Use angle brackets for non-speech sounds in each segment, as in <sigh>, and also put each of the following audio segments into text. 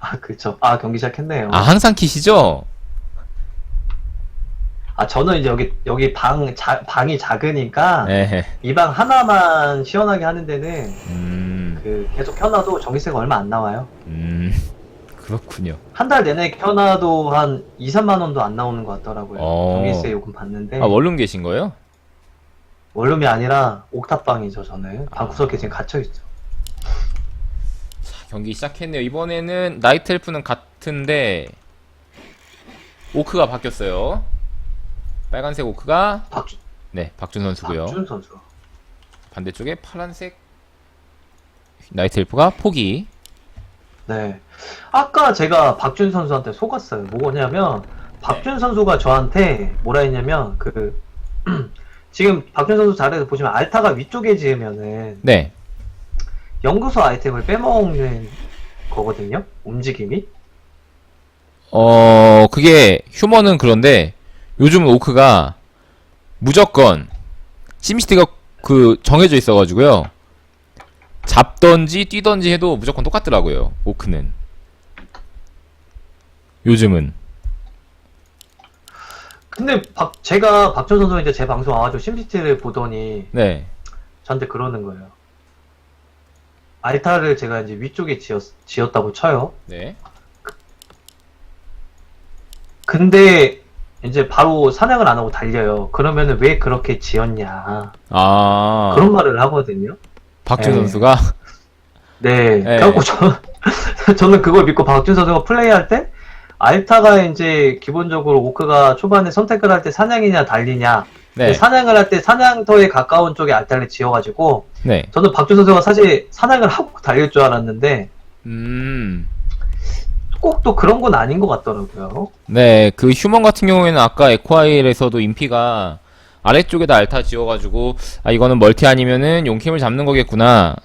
아, 그쵸. 아, 경기 시작했네요. 아, 항상 키시죠? 아, 저는 이제 여기, 여기 방, 자, 방이 작으니까, 네. 이 방 하나만 시원하게 하는 데는, 음, 그, 계속 켜놔도 전기세가 얼마 안 나와요. 음, <laughs> 그렇군요. 한 달 내내 켜놔도 한 2, 3만 원도 안 나오는 것 같더라고요. 어. 전기세 요금 받는데, 아, 원룸 계신 거예요? 원룸이 아니라 옥탑방이죠, 저는. 아. 방구석에 지금 갇혀있죠. 경기 시작했네요. 이번에는 나이트 엘프는 같은데, 오크가 바뀌었어요. 빨간색 오크가, 박준, 네, 박준 선수고요 박준 선수. 반대쪽에 파란색 나이트 엘프가 포기. 네. 아까 제가 박준 선수한테 속았어요. 뭐냐면, 네. 박준 선수가 저한테 뭐라 했냐면, 그, <clears throat> 지금 박준 선수 자리에서 보시면 알타가 위쪽에 지으면은, 네. 연구소 아이템을 빼먹는 거거든요? 움직임이? 어, 그게 휴머는 그런데 요즘 오크가 무조건 심시티가 그 정해져 있어가지고요. 잡던지 뛰던지 해도 무조건 똑같더라고요. 오크는. 요즘은. 근데 박, 제가 박준 선수가 이제 제 방송 와가지고 심시티를 보더니, 네. 저한테 그러는 거예요. 알타를 제가 이제 위쪽에 지었, 지었다고 쳐요. 네. 근데 이제 바로 사냥을 안 하고 달려요. 그러면은 왜 그렇게 지었냐. 아. 그런 말을 하거든요. 박준 네. 선수가 네. 네. 그래갖고 저, <laughs> 저는 그걸 믿고 박준 선수가 플레이할 때 알타가 이제 기본적으로 오크가 초반에 선택을 할 때 사냥이냐 달리냐. 네. 사냥을 할 때 사냥터에 가까운 쪽에 알타를 지어가지고 네. 저는 박준 선수가 사실 사냥을 하고 달릴 줄 알았는데 음. 꼭 또 그런 건 아닌 것 같더라고요. 네, 그 휴먼 같은 경우에는 아까 에콰일에서도 인피가 아래쪽에다 알타 지어가지고 아 이거는 멀티 아니면은 용캠을 잡는 거겠구나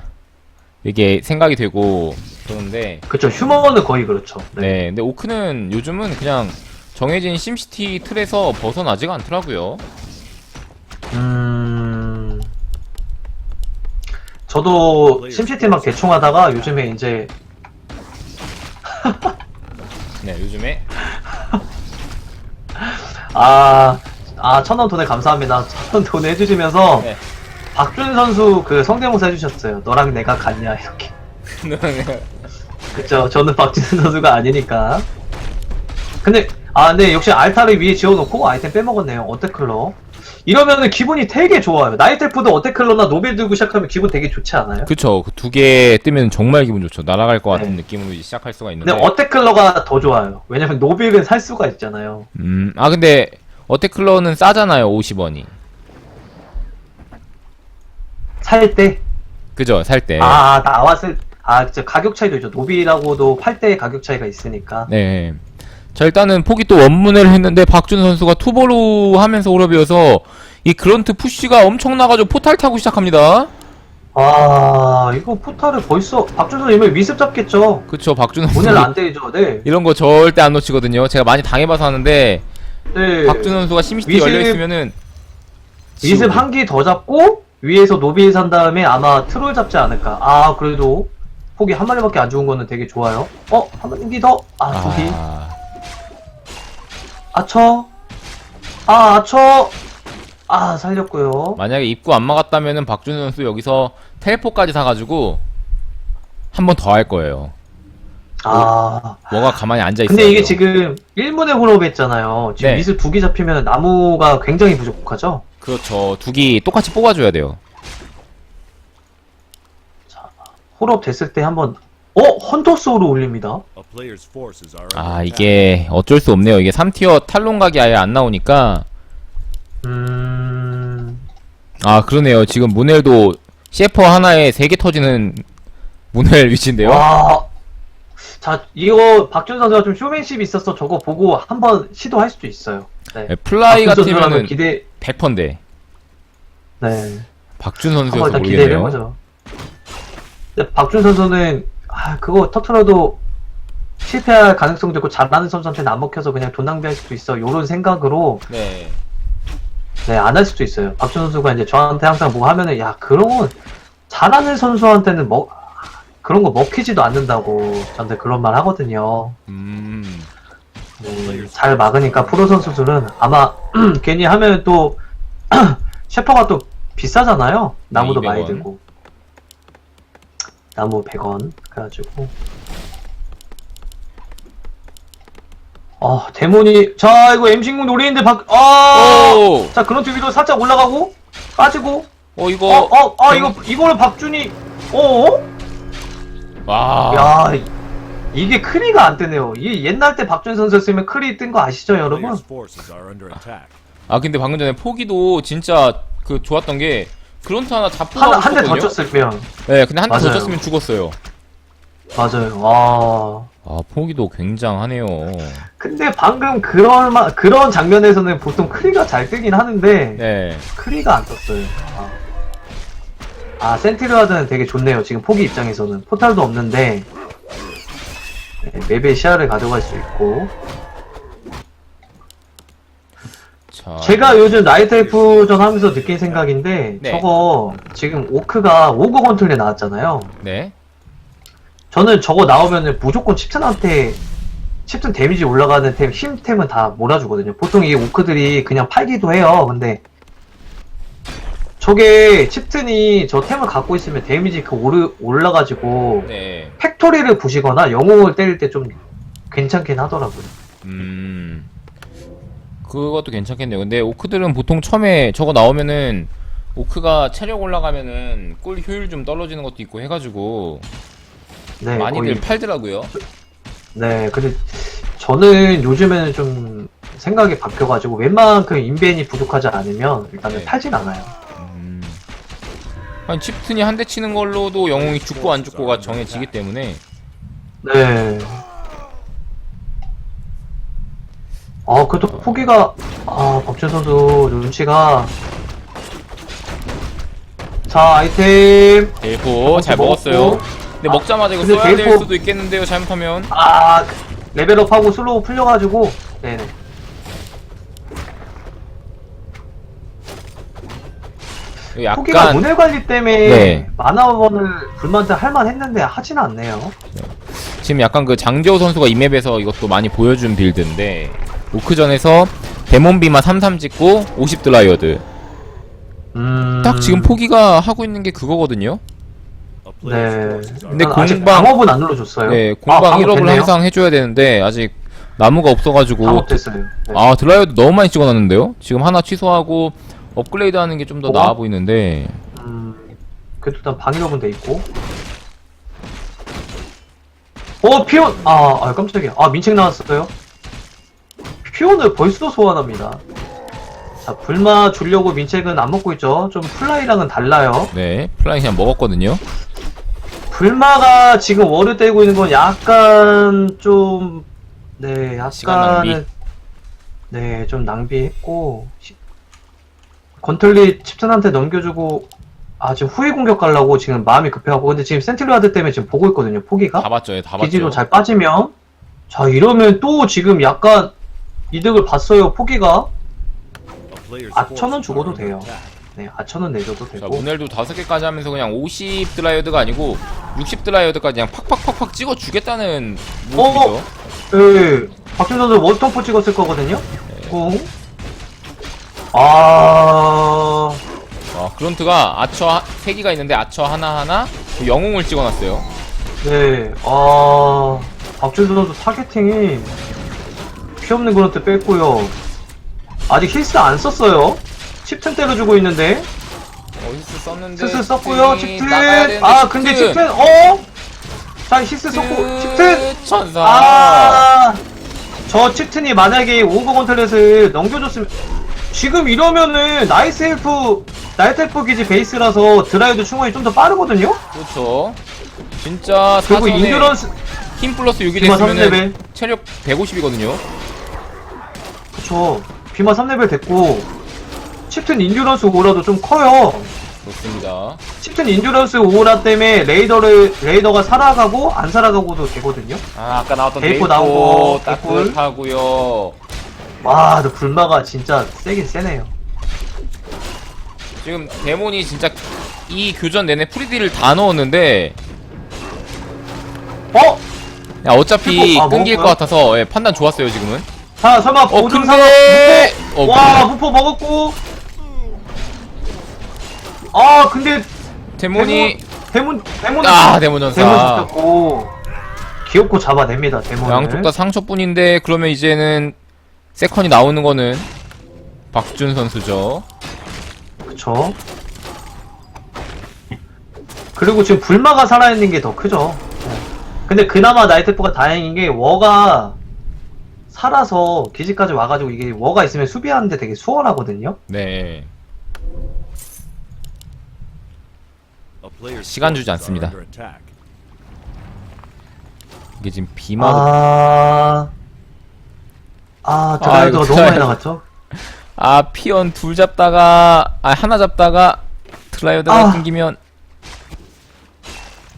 이게 생각이 되고 그런데 그쵸. 휴머는 거의 그렇죠. 네, 근데 오크는 요즘은 그냥 정해진 심시티 틀에서 벗어나지가 않더라고요. 음. 저도 심시티 막 대충 하다가 요즘에 이제 <laughs> 네, 요즘에 아, 아, 천원 돈에 감사합니다. <laughs> 천원 돈에 해주시면서 네. 박준 선수 그 성대모사 해주셨어요. 너랑 내가 같냐 이렇게. <laughs> 그쵸. 저는 박준 선수가 아니니까. 근데 아, 근데 역시 알타를 위에 지어놓고 아이템 빼먹었네요. 어테클러. 이러면은 기분이 되게 좋아요. 나이텔프도 어테클러나 노벨 들고 시작하면 기분 되게 좋지 않아요? 그쵸, 그두개 뜨면 정말 기분 좋죠. 날아갈 것 같은 네. 느낌으로 이제 시작할 수가 있는데. 근데 어테클러가 더 좋아요. 왜냐면 노벨은 살 수가 있잖아요. 음, 아 근데 어테클러는 싸잖아요, 50원이. 살 때. 그죠, 살 때. 아, 나왔을 아, 진짜 가격 차이도 있죠. 노빌하고도 팔 때 가격 차이가 있으니까. 네. 자, 일단은 포기 또 원문을 했는데 박준 선수가 투보로 하면서 오럽이어서 이 그런트 푸쉬가 엄청나가지고 포탈 타고 시작합니다. 아, 이거 포탈을 벌써 박준 선수 이번에 미습 잡겠죠. 그쵸, 박준 선수. 오늘 안 되죠. 네. 이런 거 절대 안 놓치거든요. 제가 많이 당해봐서 하는데 네. 박준 선수가 심시티 미습- 열려 있으면은 미습 한기더 잡고 위에서 노빌 산 다음에 아마 트롤 잡지 않을까. 아, 그래도 폭이 한 마리밖에 안 죽은 거는 되게 좋아요. 어, 한 마리 더. 아, 두 기. 아, 아처. 아, 아처. 아, 살렸고요. 만약에 입구 안 막았다면은 박준 선수 여기서 텔포까지 사가지고 한 번 더 할 거예요. 아. 뭐가 가만히 앉아 있어요. 근데 이게 지금 1문에 홀업 했잖아요. 지금 네. 두개 잡히면 나무가 굉장히 부족하죠? 그렇죠. 두기 똑같이 뽑아줘야 돼요. 홀업 됐을 때 한번 어? 헌터스로 올립니다. 아. 이게 어쩔 수 없네요. 이게 3티어 탈론각이 아예 안 나오니까 음... 아 그러네요. 지금 모넬도 셰퍼 하나에 3개 터지는 모넬 위치인데요. 와... 자, 이거 박준 선수가 좀 쇼맨십이 있어서 저거 보고 한번 시도할 수도 있어요. 네. 네, 플라이 박준 선수라면 같으면은 기대... 100%인데 네. 박준 한번 선수여서 일단 기대를 모르겠네요. 해보죠. 근데 박준 선수는 아 그거 터트려도 실패할 가능성도 있고 잘하는 선수한테는 안 먹혀서 그냥 돈 낭비할 수도 있어. 요런 생각으로 네. 네, 안 할 수도 있어요. 박준 선수가 이제 저한테 항상 뭐 하면은, 야, 그런 건 잘하는 선수한테는 뭐, 그런 거 먹히지도 않는다고 전들 그런 말 하거든요. 음. 네, 잘 막으니까 프로 선수들은 아마 <clears throat> 괜히 하면 또 <clears throat> 셰퍼가 또 비싸잖아요. 나무도 200원. 많이 들고 나무 100원 그래가지고 어 데몬이 자 이거 엠싱궁 노리는데 박 아! 오! 자 그런 위로 살짝 올라가고 빠지고 어, 이거. 어어아 이거 이거를 박준이 어? 와. 야 이- 이게 크리가 안 뜨네요. 이 옛날 때 박준 선수였으면 크리 뜬 거 아시죠 여러분? Players' forces are under attack. 아, 근데 방금 전에 포기도 진짜 그 좋았던 게 그런트 하나 잡고 한 가고 한대더 있었거든요? 쳤으면 네, 근데 한 대 더 맞아요. 쳤으면 죽었어요. 맞아요. 와. 아, 포기도 굉장하네요. 근데 방금 그런 마- 그런 장면에서는 보통 크리가 잘 뜨긴 하는데 네. 크리가 안 떴어요. 아, 아 센티르와드는 되게 좋네요. 지금 포기 입장에서는 포탈도 없는데 네, 맵의 시야를 가져갈 수 있고 자. 제가 요즘 나이트 F전 하면서 느낀 생각인데 네. 저거 지금 오크가 오거 건틀에 나왔잖아요. 네. 저는 저거 나오면은 무조건 칩튼한테 칩튼 데미지 올라가는 템, 힘템은 다 몰아주거든요. 보통 이 오크들이 그냥 팔기도 해요. 근데 저게 칩튼이 저 템을 갖고 있으면 데미지 그 오르, 올라가지고 네. 팩토리를 부시거나 영웅을 때릴 때 좀 괜찮긴 하더라고요. 음. 그것도 괜찮겠네요. 근데 오크들은 보통 처음에 저거 나오면은 오크가 체력 올라가면은 꿀 효율 좀 떨어지는 것도 있고 해가지고 네, 많이들 거의- 팔더라고요. 네, 근데 저는 요즘에는 좀 생각이 바뀌어가지고 웬만큼 인벤이 부족하지 않으면 일단은 네. 팔진 않아요. 음. 아니 칩튼이 한 대 치는 걸로도 영웅이 죽고 안 죽고가 정해지기 때문에 네. 아, 그래도 포기가, 아, 박준 선수 눈치가. 자, 아이템. 대포 잘 먹었고. 먹었어요. 근데 먹자마자 이거 근데 써야 될 대포- 수도 있겠는데요. 잘못하면. 아, 레벨업하고 슬로우 풀려가지고. 네네. 이거 포기가 약간 관리 때문에 네. 만화원을 불만한테 할만했는데 하진 않네요. 지금 약간 그 장재호 선수가 이 맵에서 이것도 많이 보여준 빌드인데 오크전에서 데몬비마 33 찍고 50 드라이어드 음. 딱 지금 포기가 하고 있는 게 그거거든요. 네. are 근데 아직 공방- 방업은 안 눌러줬어요. 네, 아, 공방 방업 1업을 됐네요. 항상 해줘야 되는데 아직 나무가 없어가지고 방업됐어요. 네. 아 드라이어드 너무 많이 찍어놨는데요. 지금 하나 취소하고 업그레이드 하는 게 좀 더 뭐가? 나아 보이는데 음, 그래도 일단 방위력은 돼 있고. 어, 피온! 아, 아, 깜짝이야. 아, 민책 나왔어요. 피온을 벌써 소환합니다. 자, 불마 주려고 민책은 안 먹고 있죠. 좀 플라이랑은 달라요. 네 플라잉 그냥 먹었거든요. 불마가 지금 월을 떼고 있는 건 약간 좀, 네, 시간 낭비. 약간은, 네, 좀 낭비했고, 시- 건틀리 칩튼한테 넘겨주고, 아, 지금 후위 공격 가려고 지금 마음이 급해하고, 근데 지금 센트리와드 때문에 지금 보고 있거든요, 포기가. 다 봤죠, 예, 다 봤죠. 기지로 잘 빠지면, 자, 이러면 또 지금 약간 이득을 봤어요, 포기가. 아, 천원 죽어도 돼요. 네, 아천은 내줘도 자, 되고. 문엘도 다섯 개까지 하면서 그냥 50 드라이어드가 아니고 60 드라이어드까지 그냥 팍팍팍팍 찍어 주겠다는 모습이죠. 예, 박준 선수 원스톰프 찍었을 거거든요? 네. 공. 아, 와, 그런트가 아처 3개가 있는데 아처 하나하나 그 영웅을 찍어놨어요. 네, 아, 박준 선수 타겟팅이 피 없는 그런트 뺐고요. 아직 힐스 안 썼어요. 칩튼 때려주고 있는데. 어, 히스 썼는데. 칩튼 썼고요, 칩튼이 칩튼. 아, 근데 칩튼, 어? 자, 힐스 썼고, 칩튼! 천사. 아, 저 칩튼이 만약에 오거 건틀렛을 넘겨줬으면 지금 이러면은 나이스 헬프 나이트 헬프 기지 베이스라서 드라이브 충원이 좀 더 빠르거든요. 그렇죠. 진짜 그리고 인듀런스 힘 플러스 6이 비마 됐으면 3레벨 체력 150이거든요. 그쵸. 비마 3레벨 됐고 칩튼 인듀런스 오라도 좀 커요. 좋습니다. 칩튼 인듀런스 오라 때문에 레이더를 레이더가 살아가고 안 살아가고도 되거든요. 아, 아까 나왔던 데이프 나오고, 따뜻하고요. 와, 너 불마가 진짜 세긴 세네요. 지금 데몬이 진짜 이 교전 내내 프리디를 다 넣었는데 어? 야, 어차피 아, 끊길 먹었고요? 것 같아서 예, 판단 좋았어요 지금은. 자 설마 어 보증 근데 사과 어, 와 무포 먹었고 아 근데 데몬이 대문 대문 아 데몬 전사. 잡혔고 귀엽고 잡아냅니다 대문을 양쪽 다 상처뿐인데 그러면 이제는 세컨이 나오는 거는 박준 선수죠. 그쵸 그리고 지금 불마가 살아있는 게 더 크죠 네. 근데 그나마 나이테프가 다행인 게 워가 살아서 기지까지 와가지고 이게 워가 있으면 수비하는데 되게 수월하거든요 네. 시간 주지 않습니다. 이게 지금 비마도 아... 아, 아, 드라이브가 이거 너무. 많이 나갔죠? <laughs> 아 피언 둘 잡다가 아 하나 잡다가 드라이어드가 아. 끊기면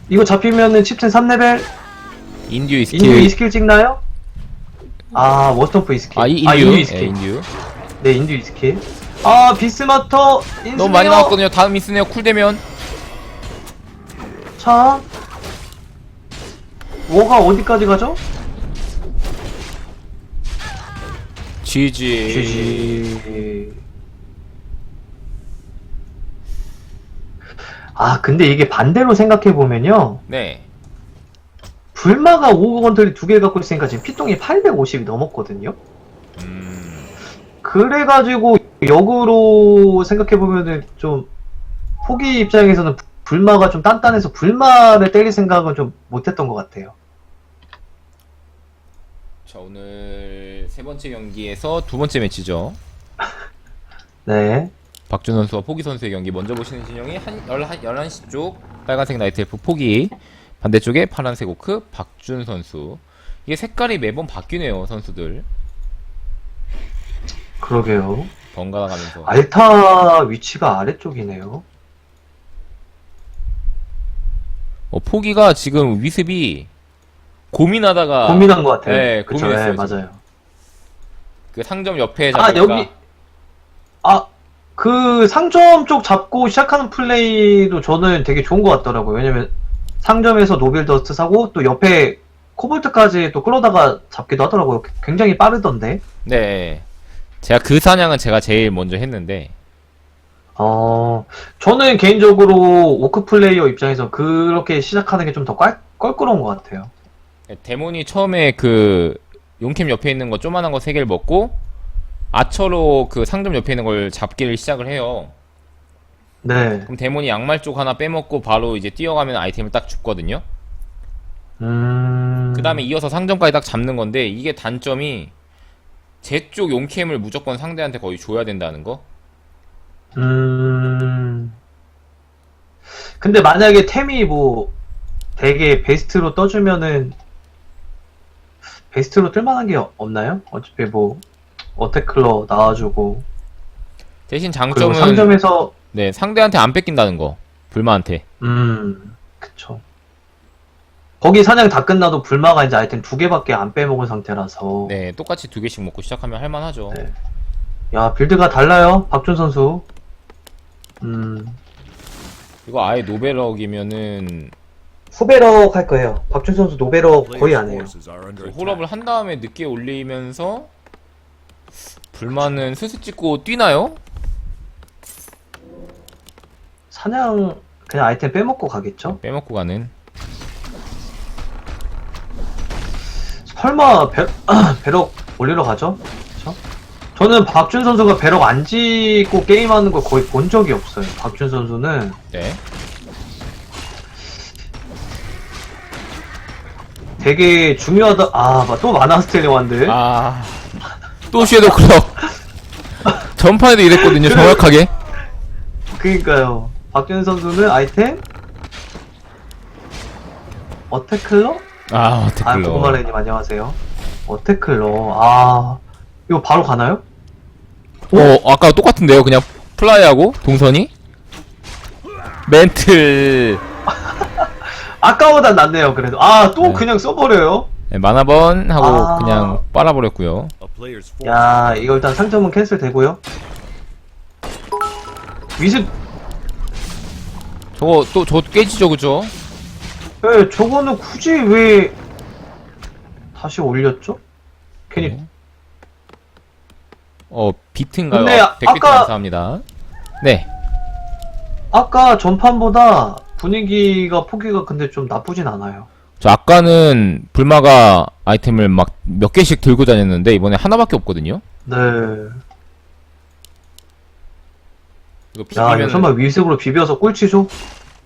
이거 잡히면은 칩sen 3레벨 인듀 인듀 스킬 2스킬 찍나요? 아, 워스톰프 2스킬. 아이 인듀 아, 인듀 예, 2스킬. 인듀 네, 인듀 2스킬. 아, 비스마터, 인스네어. 너무 많이 나왔거든요 다음 미스네요 쿨되면 자. 워가 어디까지 가죠? GG GG. 아, 근데 이게 반대로 생각해보면요. 네 불마가 5억 원짜리 두개 갖고 있으니까 지금 피똥이 850이 넘었거든요. 음, 그래가지고 역으로 생각해보면은 좀 포기 입장에서는 부- 불마가 좀 단단해서 불마를 때릴 생각은 좀 못했던 것 같아요. 자 오늘 세 번째 경기에서 두 번째 매치죠 <laughs> 네. 박준 선수와 포기 선수의 경기 먼저 보시는 진영이 한 11시 쪽 빨간색 나이트 엘프 포기 반대쪽에 파란색 오크 박준 선수 이게 색깔이 매번 바뀌네요 선수들 그러게요. 번갈아 가면서 알타 위치가 아래쪽이네요. 어, 포기가 지금 위습이 고민하다가 고민한 것 같아요. 네, 그쵸, 고민했어요, 네, 맞아요. 그 상점 옆에 아, 잡을까 여기. 아, 그 상점 쪽 잡고 시작하는 플레이도 저는 되게 좋은 것 같더라고요. 왜냐면 상점에서 노빌더스트 사고 또 옆에 코볼트까지 또 끌어다가 잡기도 하더라고요. 굉장히 빠르던데. 네 제가 그 사냥은 제가 제일 먼저 했는데 어, 저는 개인적으로 오크 플레이어 입장에서 그렇게 시작하는 게 좀 더 껄끄러운 것 같아요. 네, 데몬이 처음에 그 용캠 옆에 있는 거 조만한 거 세 개를 먹고 아처로 그 상점 옆에 있는 걸 잡기를 시작을 해요. 네. 그럼 데몬이 양말 쪽 하나 빼먹고 바로 이제 뛰어가면 아이템을 딱 줍거든요. 음. 그 다음에 이어서 상점까지 딱 잡는 건데 이게 단점이 제 쪽 용캠을 무조건 상대한테 거의 줘야 된다는 거. 음. 근데 만약에 템이 뭐 되게 베스트로 떠주면은 베스트로 뜰만한 게 없나요? 어차피 뭐 어테클러 나와주고 대신 그리고 장점은 상점에서 네 상대한테 안 뺏긴다는 거. 불마한테. 음 그쵸 거기 사냥 다 끝나도 불마가 이제 아이템 두 개밖에 안 빼먹은 상태라서 네 똑같이 두 개씩 먹고 시작하면 할만하죠. 네. 야 빌드가 달라요 박준 선수 음 이거 아예 노벨럭이면은 후배럭 할 거예요 박준 선수 노베럭 거의 안 해요 attack. 홀업을 한 다음에 늦게 올리면서 불만은 스스 찍고 뛰나요? 사냥 그냥 아이템 빼먹고 가겠죠? 빼먹고 가는 설마 배, 배럭 <clears throat> 올리러 가죠? 저는 박준 선수가 배럭 안 짓고 게임하는 걸 거의 본 적이 없어요. 박준 선수는 네 되게 중요하다. 아, 또 마나스텔리 완드. 아. 또 쉐도 클럽. <laughs> 전판에도 이랬거든요, 그래. 정확하게. 그니까요. 박준 선수는 아이템 어테클러? 아, 아, 댓글로. 고구마레님 안녕하세요. 어테클러. 아, 이거 바로 가나요? 어, 아까 똑같은데요, 그냥 플라이하고, 동선이? 멘틀. <laughs> 아까보다 낫네요, 그래도. 아, 또 네. 그냥 써버려요? 네, 만화번 하고 아. 그냥 빨아버렸고요 야, 이거 일단 상점은 캔슬 되고요. 위습 저거 또, 저 깨지죠, 그죠? 예, 저거는 굳이 왜 다시 올렸죠? 괜히 네. 어 비트인가요? 근데 아- 100비트 아까- 감사합니다. 네. 아까 전판보다 분위기가 포기가 근데 좀 나쁘진 않아요. 저 아까는 불마가 아이템을 막 몇 개씩 들고 다녔는데 이번에 하나밖에 없거든요. 네. 이거 야, 비비면 설마 위습으로 비벼서 꿀치죠?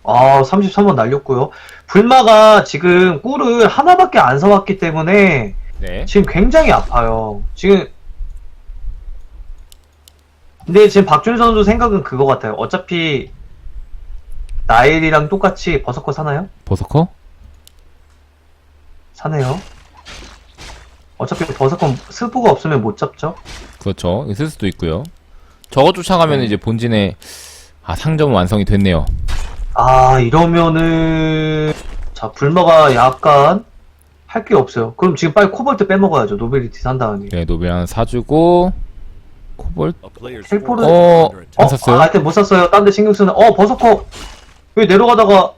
아, 33번 날렸고요. 불마가 지금 꿀을 하나밖에 안 사왔기 때문에 네. 지금 굉장히 아파요. 지금 근데 지금 박준 선수 생각은 그거 같아요. 어차피 나일이랑 똑같이 버섯코 사나요? 버서커? 사네요. 어차피 버섯코 스프가 없으면 못 잡죠. 그렇죠. 있을 수도 있고요. 저거 쫓아가면 네. 이제 본진에 아 상점 완성이 됐네요. 아 이러면은 자 불마가 약간 할 게 없어요. 그럼 지금 빨리 코볼트 빼먹어야죠. 노벨리티 산 다음에. 네, 노벨 하나 사주고 코볼트 are 어. 안 샀어요? 아, 하여튼 못 샀어요. 딴 데 신경 쓰는. 어 버섯코 왜 내려가다가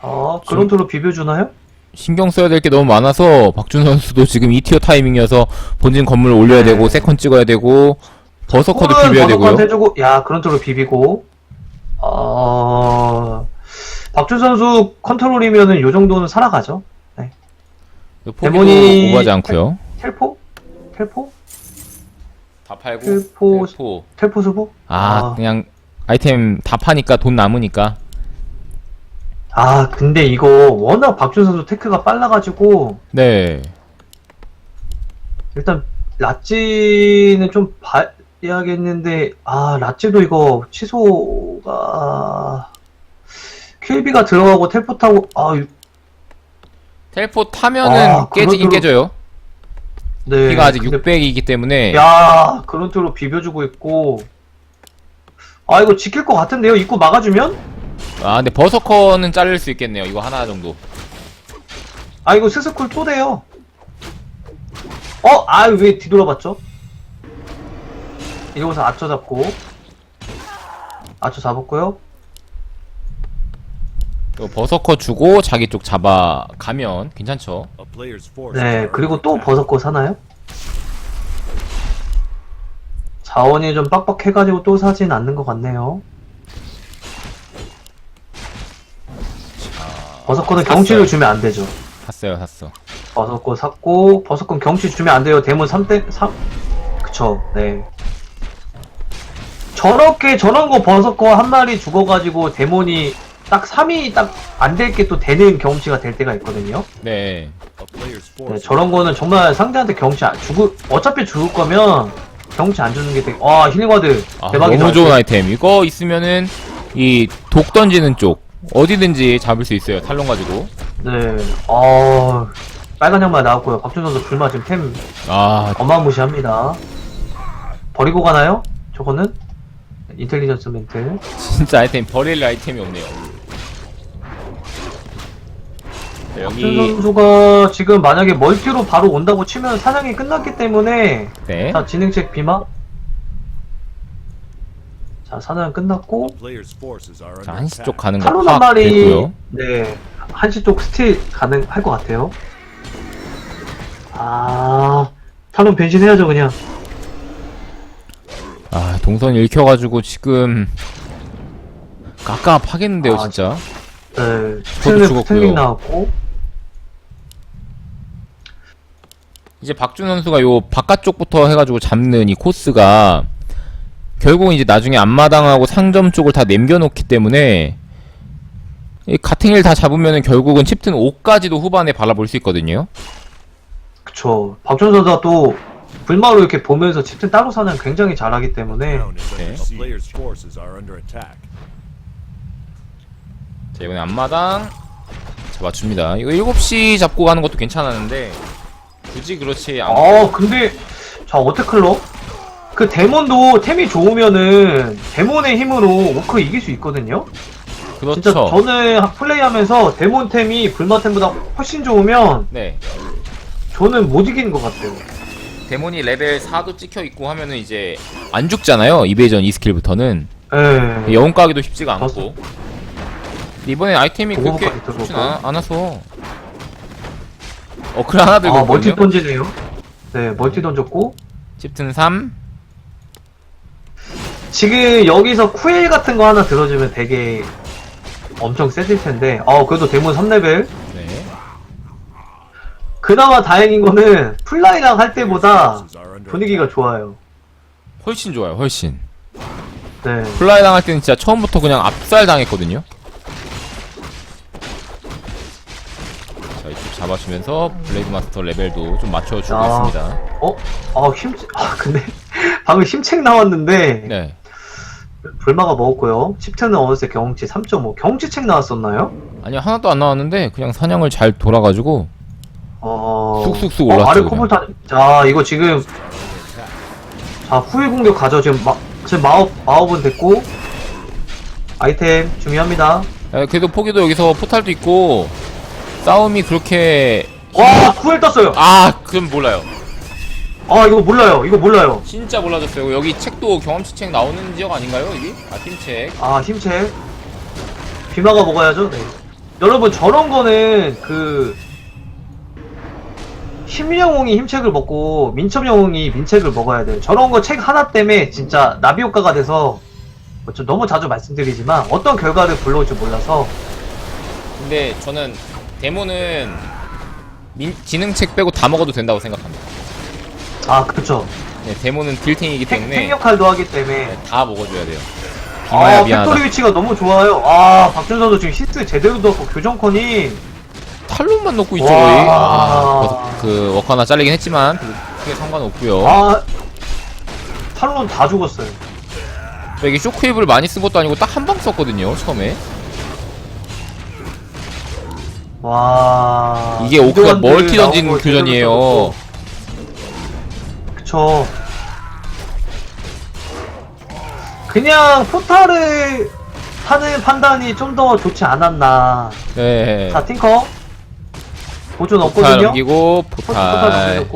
자 그런트로 비벼주나요? 신경 써야 될 게 너무 많아서 박준 선수도 지금 2티어 타이밍이어서 본진 건물 올려야 네. 되고 세컨 찍어야 되고 버서커도 꿀은 비벼야 되고요. 버섯코한테 해주고 야 그런트로 비비고 아 박준 선수 컨트롤이면은 요 정도는 살아가죠. 포기도 데몬이- 오버하지 않고요. 텔포 텔포 다 팔고 텔포- 텔포. 텔포 수보 아, 그냥 아이템 다 파니까 돈 남으니까. 아, 근데 이거 워낙 박준 선수 테크가 빨라가지고. 네. 일단 라찌는 좀 봐야겠는데 아 라찌도 이거 취소가 킬비가 들어가고 텔포 타고 아 유- 텔포 타면은 아, 깨지긴 그것도- 깨져요. 네. 피가 아직 근데 600이기 때문에 야 그런트로 비벼주고 있고 아 이거 지킬 것 같은데요 입구 막아주면 아 근데 버서커는 자를 수 있겠네요. 이거 하나 정도. 아 이거 스스쿨 또 돼요 어? 아 왜 뒤돌아봤죠? 이러고서 아처 잡고 아처 잡았고요 또 버서커 주고 자기 쪽 잡아 가면 괜찮죠. 네 그리고 또. 버섯고 사나요? 자원이 좀 빡빡해가지고 또 사진 않는 것 같네요 버섯코는 샀어요. 경치를 주면 안 되죠 샀어요, 샀어. 버섯코 샀고 버섯코 경치 주면 안 돼요. 대문 3대 3 그쵸. 네. 저렇게 저런 거 버섯코 한 마리 죽어가지고 데몬이 딱 3이 딱안 될 게 또 되는 경치가 될 때가 있거든요. 네. 네, 저런 거는 정말 상대한테 경치 안 죽을 어차피 죽을 거면 경치 안 주는 게 되게 와 힐링와드 아, 대박이다. 너무 좋은 아이템. 이거 있으면은 이 독 던지는 쪽 어디든지 잡을 수 있어요. 탈론 가지고. 네. 어 빨간 양말 나왔고요. 박준 선수 불마 지금 템 아, 어마무시합니다. 버리고 가나요? 저거는 인텔리전스 멘트. <laughs> 진짜 아이템 버릴 아이템이 없네요. 자, 박준 여기 선수가 지금 만약에 멀티로 바로 온다고 치면 사냥이 끝났기 때문에 네. 자 진행책 비마 자 사냥 끝났고 자, 한시 쪽. 가는 거 탈론 한 마리 파악됐고요. 네 한시 쪽 스틸 가능할 것 같아요 아 탈론 변신해야죠 그냥 아, 동선 읽혀가지고 지금 깝깝하겠는데요, 아, 진짜. 네 저도 스틸 죽었고요. 스틸링 나왔고 이제 박준 선수가 요 바깥쪽부터 해가지고 잡는 이 코스가 결국 이제 나중에 앞마당하고 상점 쪽을 다 남겨놓기 때문에 이 같은 일다 잡으면은 결국은 칩튼 5까지도 후반에 발라볼 수 있거든요. 그쵸 박준 선수가 또 불마로 이렇게 보면서 집ትን 따로 사냥 굉장히 잘하기 때문에 under attack. 자 이번에 앞마당 잡아줍니다. 이거 7시 잡고 가는 것도 괜찮았는데 굳이 그렇지 않고 어 근데 자 어테클러 그 데몬도 템이 좋으면은 데몬의 힘으로 워크 이길 수 있거든요. 그렇죠. 진짜 저는 하- 플레이하면서 데몬 템이 불마 템보다 훨씬 좋으면 네. 저는 못 이기는 것 같아요. 데몬이 레벨 4도 찍혀 있고 하면은 이제 안 죽잖아요. 이베이전 이 스킬부터는 예. 영웅 까기도 쉽지가. 않고 이번에 아이템이 그렇게. 좋진 않, 않아서 어클 하나 들고 아, 멀티 있거든요 던지네요. 네, 멀티 던졌고. 칩튼 3 지금 여기서 쿠엘 같은 거 하나 들어주면 되게 엄청 세질 텐데. 어, 그래도 대문 3레벨. 네. 그나마 다행인 거는 플라이랑 할 때보다 분위기가 좋아요. 훨씬 좋아요 훨씬 네. 플라이 당할 때는 진짜 처음부터 그냥 압살 당했거든요 자 이쪽 잡아주면서 블레이드 마스터 레벨도 좀 맞춰주고 아. 있습니다 어? 아, 힘, 아, 근데, <laughs> 방금 힘책 나왔는데, 네 불마가 먹었고요. 칩트는 어느새 경험치 3.5. 경험치 책 나왔었나요? 아니요 하나도 안 나왔는데 그냥 사냥을 잘 돌아가지고 어. 쑥쑥쑥 어, 올랐죠, 아래 그냥. 커플타. 자, 이거 지금. 자, 후회 공격 가죠. 지금 마, 지금 마법, 마법은 됐고. 아이템 중요합니다. 에, 그래도 포기도 여기서 포탈도 있고 싸움이 그렇게 와, 후회 떴어요. 아 그럼 몰라요 아, 이거 몰라요. 이거 몰라요. 진짜 몰라졌어요 여기 책도 경험치 책 나오는 지역 아닌가요 여기? 아 팀책 아, 힘책. 비마가 먹어야죠. 네. 여러분, 저런 거는 그, 힘영웅이 힘책을 먹고, 민첩영웅이 민책을 먹어야 돼요. 저런 거 책 하나 때문에 진짜 나비 효과가 돼서, 뭐좀 너무 자주 말씀드리지만, 어떤 결과를 불러올지 몰라서, 근데 저는 데모는 민, 지능책 빼고 다 먹어도 된다고 생각합니다 아, 그쵸. 네, 데모는 딜탱이기 생, 때문에 생역할도 하기 때문에. 네, 다 먹어줘야 돼요 비마야 아, 미안하다 팩토리 위치가 너무 좋아요. 아, 박준 선수 지금 히스 제대로 넣고 교정컨이. 탈론만 넣고 있죠 와. 거의 아, 버섯- 그 워커 하나 잘리긴 했지만 크게 상관없고요 아, 탈론 다 죽었어요. 이게 쇼크웨이브를 많이 쓴 것도 아니고 딱 한 방 썼거든요 처음에 와. 이게 오크가 멀티 던진 나오고 교전이에요. 제대로 써줬고. 그쵸. 그냥 포탈을 하는 판단이 좀 더 좋지 않았나. 네 자, 팅커. 보존 포탈 없거든요. 넘기고 포탈.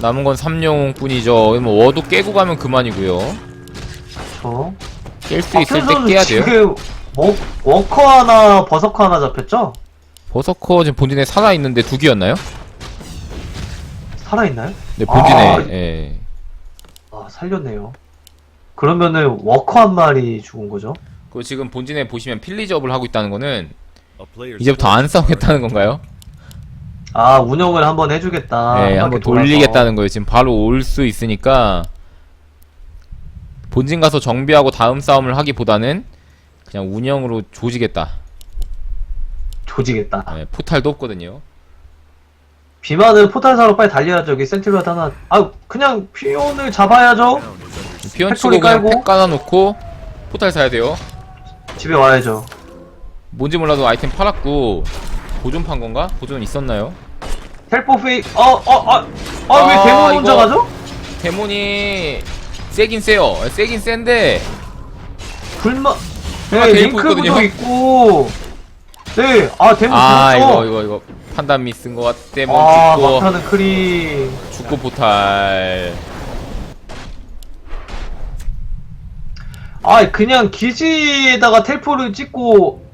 남은 건 3영뿐이죠 뭐 워도 깨고 가면 그만이고요 그쵸. 깰 수 있을 때 깨야 돼요 지금 워, 워커 하나, 버서커 하나 잡혔죠? 버서커 지금 본진에 살아 있는데 두 개였나요? 살아있나요? 네 본진에 아. 예. 아, 살렸네요. 그러면은 워커 한 마리 죽은 거죠? 그 지금 본진에 보시면 필리접을 하고 있다는 거는 이제부터 안 싸우겠다는 건가요? 아, 운영을 한번 해주겠다. 네, 한 한번 바퀴 돌아서. 돌리겠다는 거예요. 지금 바로 올 수 있으니까 본진 가서 정비하고 다음 싸움을 하기보다는 그냥 운영으로 조지겠다. 조지겠다. 네, 포탈도 없거든요. 비마는 포탈 사러 빨리 달려야죠. 여기 센트리얼 하나. 아, 그냥 피온을 잡아야죠. 피언 치고 팩토리 그냥 깔고. 팩 깔아놓고 포탈 사야 돼요. 집에 와야죠. 뭔지 몰라도 아이템 팔았고 보존 판 건가? 보존 있었나요? 텔포 페이, 어, 어, 아, 왜 데몬 혼자 이거- 가죠? 데몬이 세긴 세요. 세긴 센데 불마 네, 데리고 링크부도 있거든요. 있고. 네, 아, 데몬 아. 이거 이거 이거 판단 미스인 것 같아. 데몬 아, 죽고 막타는 크리. 죽고 포탈. 아, 그냥 기지에다가 텔포를 찍고,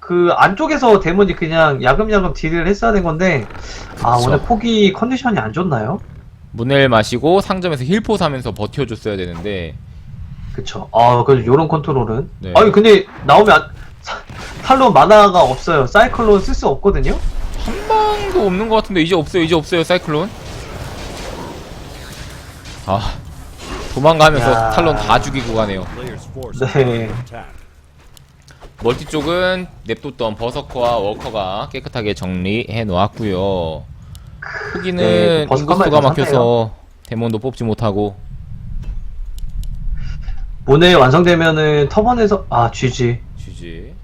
그 안쪽에서 데몬이 그냥 야금야금 딜을 했어야 된 건데, 아, 그쵸. 오늘 포기 컨디션이 안 좋나요? 문을 마시고 상점에서 힐포 사면서 버텨줬어야 되는데 그쵸. 아, 그래서 요런 컨트롤은. 네. 아니, 근데 나오면 안- 사- 탈론 만화가 없어요. 사이클론 쓸 수 없거든요? 한 방도 없는 것 같은데 이제 없어요 이제 없어요 사이클론 아 도망가면서 야. 탈론 다 죽이고 가네요 네. 멀티 쪽은 냅뒀던 버서커와 워커가 깨끗하게 정리해 놓았고요 후기는 네, 버서커 인구수가 말도 막혀서 데몬도 뽑지 못하고 모네 완성되면은 터번에서, 아, GG. GG